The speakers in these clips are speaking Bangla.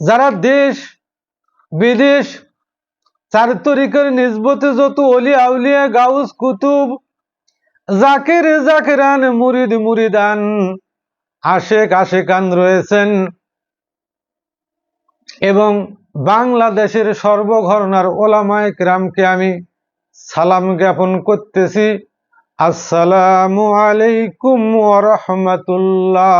যারা দেশ, বিদেশ চার তরিকের নিজবতে যত অলি আউলিয়া, গাউস, কুতুব, জাকির জাকিরান, মুরিদ মুরিদান, আশেক আশেকান রয়েছেন। এবং বাংলাদেশের সর্বঘরনার ওলামায় ক্রামকে আমি সালাম জ্ঞাপন করতেছি। আসসালামু আলাইকুম ওয়া রাহমাতুল্লাহ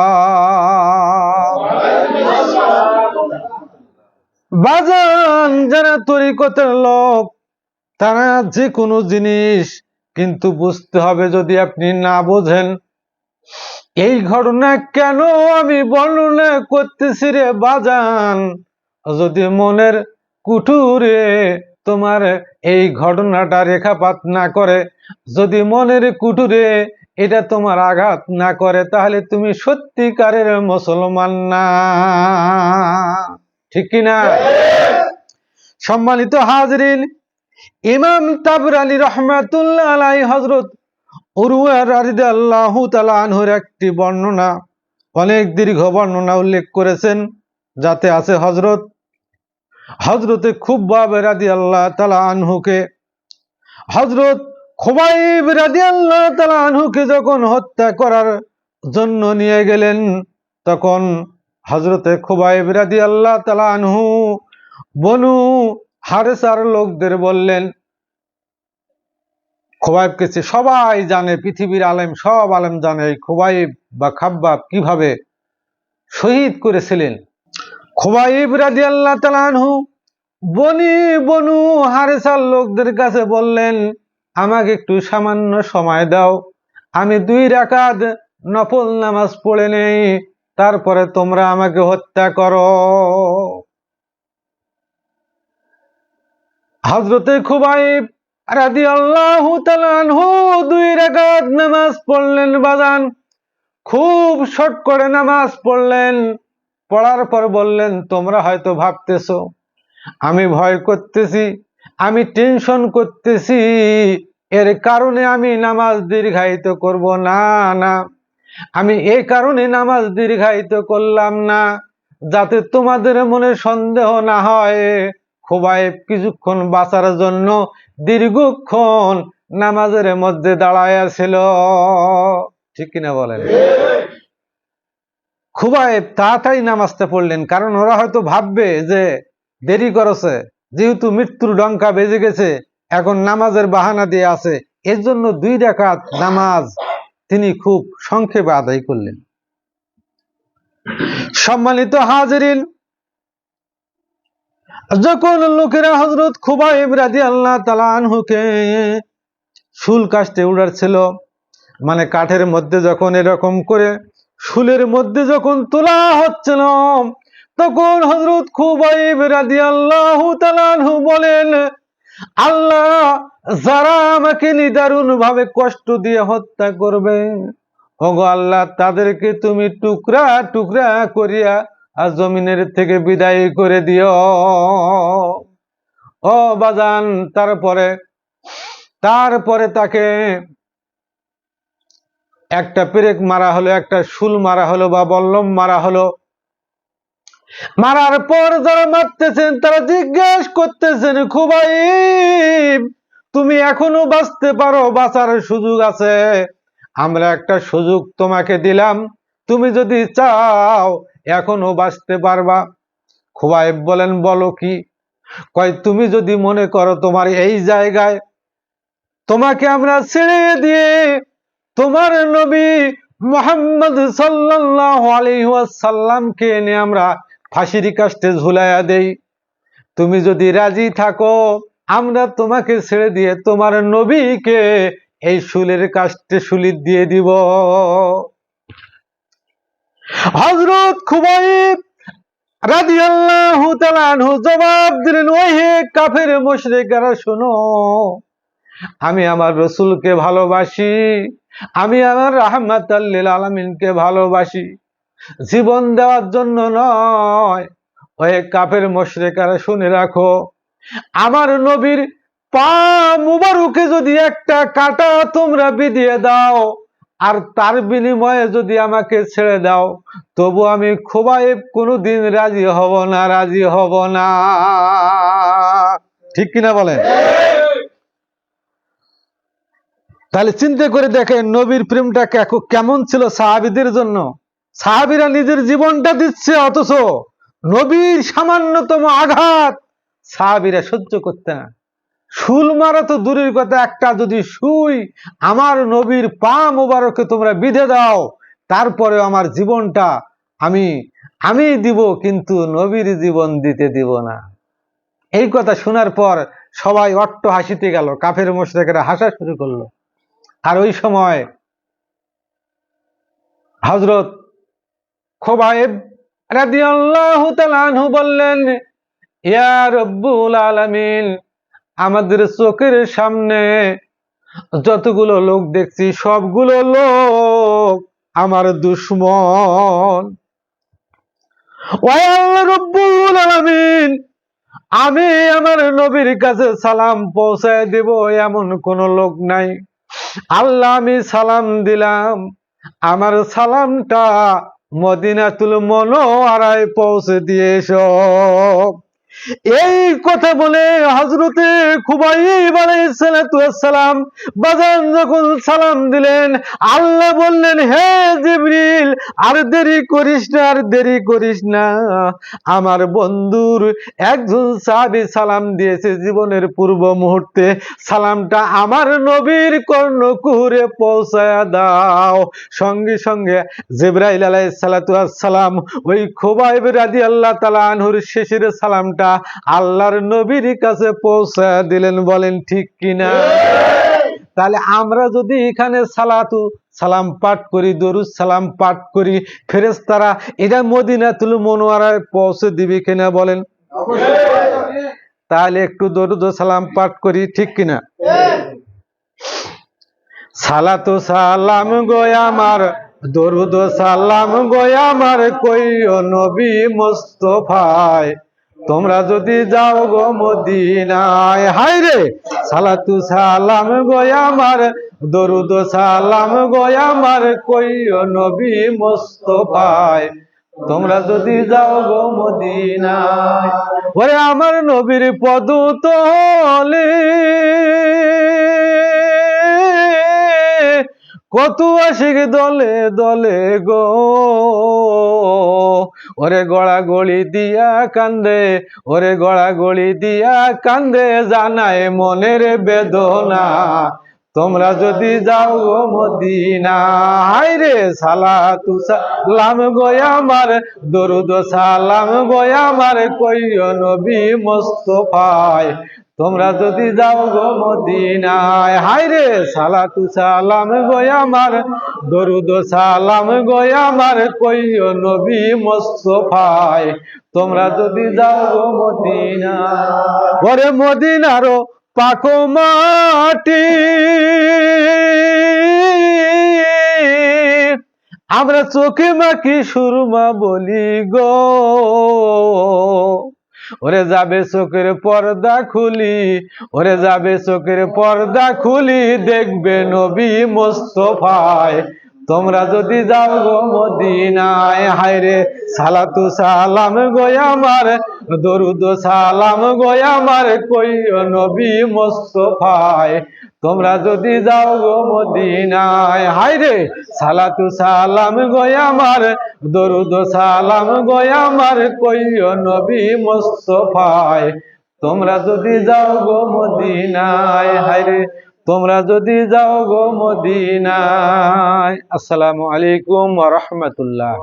বাজান, যারা তরিকতের লোক, তারা যে কোনো জিনিস কিন্তু বুঝতে হবে যদি আপনি না বোঝেন। এই ঘটনা কেন আমি বর্ণনা করতেছি রে বাজান? যদি মনের কুঠুরে তোমার এই ঘটনাটা রেখাপাত না করে, যদি মনের কুঠুরে এটা তোমার আঘাত না করে, তাহলে তুমি সত্যিকারের মুসলমান না। ঠিক কিনা? সম্মানিত হাজরিন, ইমাম তাবরানি রহমাতুল্লাহ আলাই হজরত আনহুর একটি বর্ণনা, অনেক দীর্ঘ বর্ণনা উল্লেখ করেছেন, যাতে আছে হজরত হজরতে খুব রাদি আল্লাহ তালা আনহুকে হজরত খুবাইব রাদি আল্লাহ তালা আনহুকে যখন হত্যা করার জন্য নিয়ে গেলেন, তখন হজরতে খুবাইব রাদি আল্লাহ তালা আনহু বনু হারেসার লোকদের বললেন, খোবাইবকে সবাই জানে, পৃথিবীর আলেম, সব আলেম জানে, এই খোবাইব বা খাব্বাব কীভাবে শহীদ করেছিলেন? খোবাইব রাজি আল্লাহ তালানহু বনি বনু হারেসার লোকদের কাছে বললেন, আমাকে একটু সামান্য সময় দাও, আমি দুই রাকাত নফল নামাজ পড়ে নেই। তারপরে তোমরা আমাকে হত্যা করো। হজরতে খুবাইব রাদি আল্লাহ দুই রেখাত নামাজ পড়লেন বাজান। খুব শর্ট করে নামাজ পড়লেন। পড়ার পর বললেন, তোমরা হয়তো ভাবতেছো, আমি ভয় করতেছি, আমি টেনশন করতেছি, এর কারণে আমি নামাজ দীর্ঘায়িত করব। না না। আমি এই কারণে নামাজ দীর্ঘায়িত করলাম না, যাতে তোমাদের মনে সন্দেহ না হয়। খুবাইব কিছুক্ষণ বাঁচার জন্য দীর্ঘক্ষণ নামাজের মধ্যে দাঁড়ায় ছিল। ঠিক কিনা বলেন? খুবাইব তাড়াতাড়ি নামাজটা পড়লেন, কারণ ওরা হয়তো ভাববে যে দেরি করেছে, যেহেতু মৃত্যুর ডঙ্কা বেজে গেছে, এখন নামাজের বাহানা দিয়ে আছে। এর জন্য দুই ডাকাত নামাজ তিনি খুব সংক্ষেপে আদায় করলেন। সম্মানিত হাজরিন, যখন লোকেরা হজরত খুবাইব রাজি আল্লাহ তালানহুকে শুল কাস্টে উড়াচ্ছিল মানে কাঠের মধ্যে যখন এরকম করে শুলের মধ্যে যখন তোলা হচ্ছিল, তখন হজরত খুবাইব রাজি আল্লাহ তালানহু বলেন আল্লাহ যারা আমাকে নিদারুণ ভাবে কষ্ট দিয়ে হত্যা করবে ওগো আল্লাহ, তাদেরকে তুমি টুকরা টুকরা করিয়া আর জমিনের থেকে বিদায় করে দিও। ও বাজান, তারপরে তারপরে তাকে একটা পেরেক মারা হলো, একটা শুল মারা হলো বা বল্লম মারা হলো মারার পর যারা মারতেছেন, তারা জিজ্ঞেস করতেছেন খুবাই তুমি এখনও বাঁচতে পারো, বাঁচার সুযোগ আছে। আমরা একটা সুযোগ তোমাকে দিলাম, তুমি যদি চাও এখনও বাঁচতে পারবা। খুবাইব বলেন, বলো কি? কয়, তুমি যদি মনে করো তোমার এই জায়গায় তোমাকে আমরা ছেড়ে দিয়ে তোমার নবী মোহাম্মদ সাল্লাহ আলহাসাল্লামকে এনে আমরা ফাঁসির কাস্টে ঝুলাইয়া দেই। তুমি যদি রাজি থাকো, আমরা তোমাকে ছেড়ে দিয়ে তোমার নবীকে এই শুলের কাস্টে শুলি দিয়ে দিব। হজরত রাদিয়াল্লাহু তাআলা আনহু জবাব দিলেন ওই হে কাফের মুশরিকরা, শোনো, আমি আমার রসুলকে ভালোবাসি, আমি আমার রাহমাত আল্লিল আলমিনকে ভালোবাসি। জীবন দেওয়ার জন্য নয়। ওই কাফের মুশরিকরা শুনে রাখো, আমার নবীর পা মুবারুকে যদি একটা কাটা তোমরা বিধিয়ে দাও, আর তার বিনিময়ে যদি আমাকে ছেড়ে দাও, তবু আমি খোবাইব কোনোদিন রাজি হব না, রাজি হব না। ঠিক কিনা বলেন? তাহলে চিন্তা করে দেখেন, নবীর প্রেমটা কেমন ছিল সাহাবিদের জন্য? সাহাবিরা নিজের জীবনটা দিচ্ছে অথচ নবীর সামান্যতম আঘাত সাহাবিরা সহ্য করতে না। শুল মারা তো দূরের কথা, একটা যদি সুই আমার নবীর পা মোবারকে তোমরা বিধে দাও তারপরে আমার জীবনটা আমি আমি দিব কিন্তু নবীর জীবন দিতে দিব না। এই কথা শোনার পর সবাই অট্ট হাসিতে গেল, কাফের মোশরেকেরা হাসা শুরু করল। আর ওই সময় হজরত খোবায়েব রাদিয়াল্লাহু তাআলা আনহু বললেন, ইয়া রব্বুল আলামিন, আমাদের চোখের সামনে যতগুলো লোক দেখছি, সবগুলো লোক আমার দুশ্মন। আমি আমার নবীর কাছে সালাম পৌঁছায় দেব এমন কোন লোক নাই। আল্লাহ আমি সালাম দিলাম, আমার সালামটা মদিনাতুল মনোয়ারায় পৌঁছে দিয়ে এসো এই কথা বলে হজরতে খুবাইব সালাম বাজান যখন সালাম দিলেন, আল্লাহ বললেন, হে জিবরিল, আর দেরি করিস না, আর দেরি করিস না। আমার বন্ধুর একজন সাহাবী সালাম দিয়েছে জীবনের পূর্ব মুহূর্তে। সালামটা আমার নবীর কর্ণকুহুরে পৌঁছায়া দাও। সঙ্গে সঙ্গে জিব্রাইল আলাই সালাম ওই খোবাইব রাজি আল্লাহ তালা আনহুর শেষের সালামটা আল্লাহর নবীর কাছে পৌঁছা দিলেন, বলেন, ঠিক কিনা? তাহলে আমরা যদি এখানে সালাতু সালাম পাঠ করি, দরুদ সালাম পাঠ করি, ফেরেশতারা এটা মদিনাতুল মনোয়ারায় পৌঁছে দিবে কিনা বলেন? তাহলে একটু দরুদ সালাম পাঠ করি, ঠিক কিনা? সালাতু সালাম গোয় আমার, দরুদ সালাম গোয় আমার, কইও নবী মোস্তফায়। তোমরা যদি যাও গো মদিনায়, হায় রে! সালাতু সালাম গোয় আমার, দরুদ সালাম গোয় আমার, কইও নবী মোস্তফায়। তোমরা যদি যাও গো মদিনায়, ওরে আমার নবীর পদ তলে কত আশিক দলে দলে গো। ওরে গড়া গড়ি দিয়া কান্দে, ওরে গড়া গড়ি দিয়া কান্দে, জানায় মনের বেদনা। তোমরা যদি যাও গো মদিনা রে সালা তু সালাম গোয় আমার, দরুদ সালাম গোয় আমার, কইও নবী মোস্তফায়। তোমরা যদি যাও গো মদিনায় হাই রে সালা তু সালাম গোয় আমার, দরুদ সালাম গোয় আমার কইও নবী মোস্তফায়। তোমরা যদি যাও গো মদিনায়, ওরে মদিনারও পাকো মাটি। আমরা চোখে মাখি সুরমা বলি গো। ওরে যাবে চোখের পর্দা খুলি, ওরে যাবে চোখের পর্দা খুলি, দেখবে নবী মোস্তফায়। তোমরা যদি যাও গো মদিনায়, হায়রে সালাতু সালাম গোয় আমার, দরুদ সালাম গোয় আমার কইও নবী মোস্তফায়। তোমরা যদি যাও গো মদিনায়, হায়রে সালাতু সালাম গোয় আমার দরুদ সালাম গয় আমার কইও নবী মোস্তফায়। তোমরা যদি যাও গো মদিনায়, হায়রে, তোমরা যদি যাও গো মদিনায়। আসসালামু আলাইকুম রাহমাতুল্লাহ।